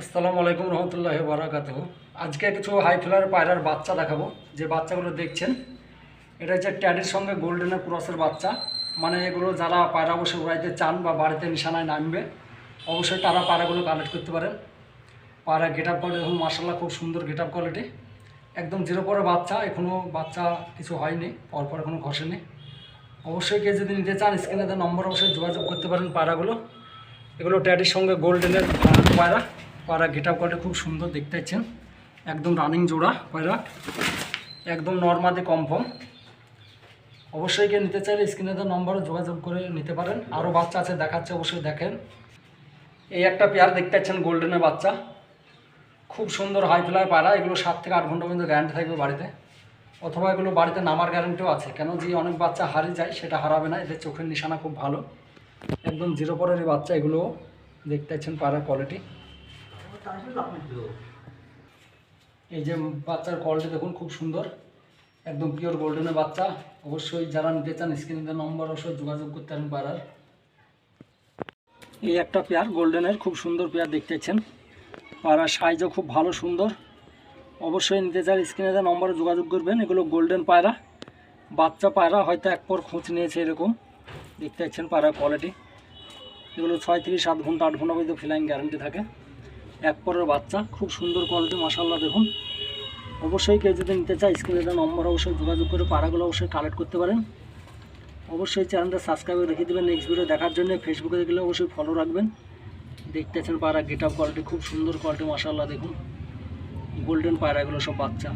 আসসালামু আলাইকুম রহমতুল্লাহ বারাকাত আজকে কিছু হাই ফ্লায়ার পায়রার বাচ্চা দেখাবো। যে বাচ্চাগুলো দেখছেন, এটা হচ্ছে ট্যাডির সঙ্গে গোল্ডেনের ক্রসের বাচ্চা। মানে এগুলো যারা পায়রা বসে উড়াইতে চান বা বাড়িতে নিশানায় নামবে, অবশ্যই তারা পায়রাগুলো কালেক্ট করতে পারেন। পায়রা গেট আপ কোয়ালিটি দেখুন মার্শাল্লাহ খুব সুন্দর গেট আপ কোয়ালিটি একদম জিরো পরে বাচ্চা এখনও বাচ্চা কিছু হয়নি, পরপর এখনও ঘষেনি। অবশ্যই কেউ যদি নিতে চান, স্ক্রিনে দেওয়া নম্বর অবশ্যই যোগাযোগ করতে পারেন পায়রাগুলো। এগুলো ট্যাডির সঙ্গে গোল্ডেনের পায়রা। পায়রা গেট আপ কোয়ালিটি খুব সুন্দর দেখতে পাচ্ছেন। একদম রানিং জোড়া পায়রা, একদম নর্মাদি কনফার্ম অবশ্যই কেউ নিতে চাইলে স্ক্রিনে দেওয়া নম্বরে যোগাযোগ করে নিতে পারেন। আরও বাচ্চা আছে দেখাচ্ছে, অবশ্যই দেখেন। এই একটা পেয়ার দেখতে পাচ্ছেন গোল্ডেনের বাচ্চা। খুব সুন্দর হাই ফ্লাই পায়রা, এগুলো সাত থেকে আট ঘণ্টা পর্যন্ত গ্যারান্টি থাকবে বাড়িতে। অথবা এগুলো বাড়িতে নামার গ্যারান্টিও আছে। কেন যে অনেক বাচ্চা হারিয়ে যায়, সেটা হারাবে না, এদের চোখের নিশানা খুব ভালো। একদম জিরো পরের বাচ্চা এগুলো দেখতে পাচ্ছেন পায়রার কোয়ালিটি এই যে বাচ্চার কোয়ালিটি দেখুন, খুব সুন্দর। একদম পিওর গোল্ডেনের বাচ্চা। অবশ্যই যারা নিতে চান স্ক্রিনে নম্বর অবশ্যই যোগাযোগ করতে পারেন পায়রার এই একটা পেয়ার গোল্ডেনের খুব সুন্দর পেয়ার দেখতেছেন পায়রার সাইজও খুব ভালো সুন্দর। অবশ্যই নিতে চান স্ক্রিনে নম্বরে যোগাযোগ করবেন, এগুলো গোল্ডেন পায়রা। বাচ্চা পায়রা হয়তো এক পর খোঁজ নিয়েছে এরকম। দেখতে পাচ্ছেন পায়রার কোয়ালিটি এগুলো ছয় থেকে সাত ঘণ্টা, আট ঘণ্টা পর্যন্ত ফ্লাইং গ্যারান্টি থাকে। এক পরের বাচ্চা, খুব সুন্দর কোয়ালিটি মাসাল্লাহ দেখুন। অবশ্যই কেউ যদি নিতে চায় স্ক্রিনে দেওয়া নম্বর অবশ্যই যোগাযোগ করে পাড়াগুলো অবশ্যই কালেক্ট করতে পারেন। অবশ্যই চ্যানেলটা সাবস্ক্রাইব রেখে দেবেন। নেক্সট ভিডিও দেখার জন্য ফেসবুকে দেখলে অবশ্যই ফলো রাখবেন। দেখতেছেন পায়রা গেট আপ কোয়ালিটি খুব সুন্দর কোয়ালিটি মাসাল্লাহ দেখুন। গোল্ডেন পায়রাগুলো সব বাচ্চা।